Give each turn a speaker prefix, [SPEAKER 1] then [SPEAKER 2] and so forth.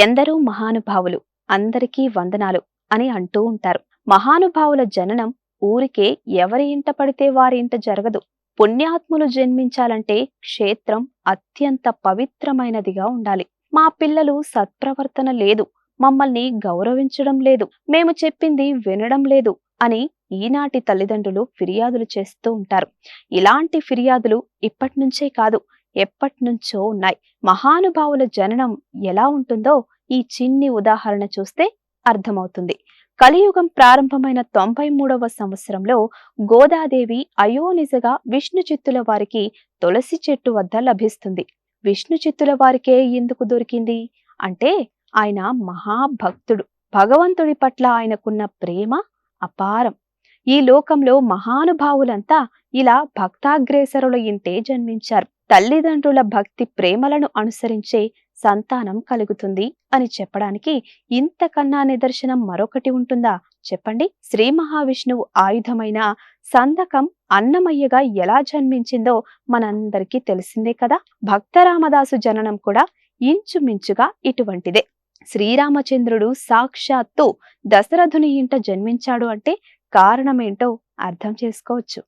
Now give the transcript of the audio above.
[SPEAKER 1] ఎందరో మహానుభావులు అందరికీ వందనాలు అని అంటూ ఉంటారు. మహానుభావుల జననం ఊరికే ఎవరి ఇంట పడితే వారి ఇంట జరగదు. పుణ్యాత్ములు జన్మించాలంటే క్షేత్రం అత్యంత పవిత్రమైనదిగా ఉండాలి. మా పిల్లలు సత్ప్రవర్తన లేదు. మమ్మల్ని గౌరవించడం లేదు. మేము చెప్పింది వినడం లేదు అని ఈనాటి తల్లిదండ్రులు ఫిర్యాదులు చేస్తూ ఉంటారు. ఇలాంటి ఫిర్యాదులు ఇప్పటి నుంచే కాదు. ఎప్పటి నుంచో ఉన్నాయి. మహానుభావుల జననం ఎలా ఉంటుందో ఈ చిన్ని ఉదాహరణ చూస్తే అర్థమవుతుంది. కలియుగం ప్రారంభమైన తొంభై మూడవ సంవత్సరంలో గోదాదేవి అయోనిజగా విష్ణు చిత్తుల వారికి తులసి చెట్టు వద్ద లభిస్తుంది. విష్ణు చిత్తుల వారికే ఎందుకు దొరికింది? అంటే ఆయన మహాభక్తుడు. భగవంతుడి పట్ల ఆయనకున్న ప్రేమ అపారం. ఈ లోకంలో మహానుభావులంతా ఇలా భక్తాగ్రేసరుల ఇంటే జన్మించారు. తల్లిదండ్రుల భక్తి ప్రేమలను అనుసరించే సంతానం కలుగుతుంది అని చెప్పడానికి ఇంతకన్నా నిదర్శనం మరొకటి ఉంటుందా? చెప్పండి. శ్రీ మహావిష్ణువు ఆయుధమైన సందకం అన్నమయ్యగా ఎలా జన్మించిందో మనందరికీ తెలిసిందే కదా. భక్తరామదాసు జననం కూడా ఇంచుమించుగా ఇటువంటిదే. శ్రీరామచంద్రుడు సాక్షాత్తు దశరథుని ఇంట జన్మించాడు అంటే కారణమేంటో అర్థం చేసుకోవచ్చు.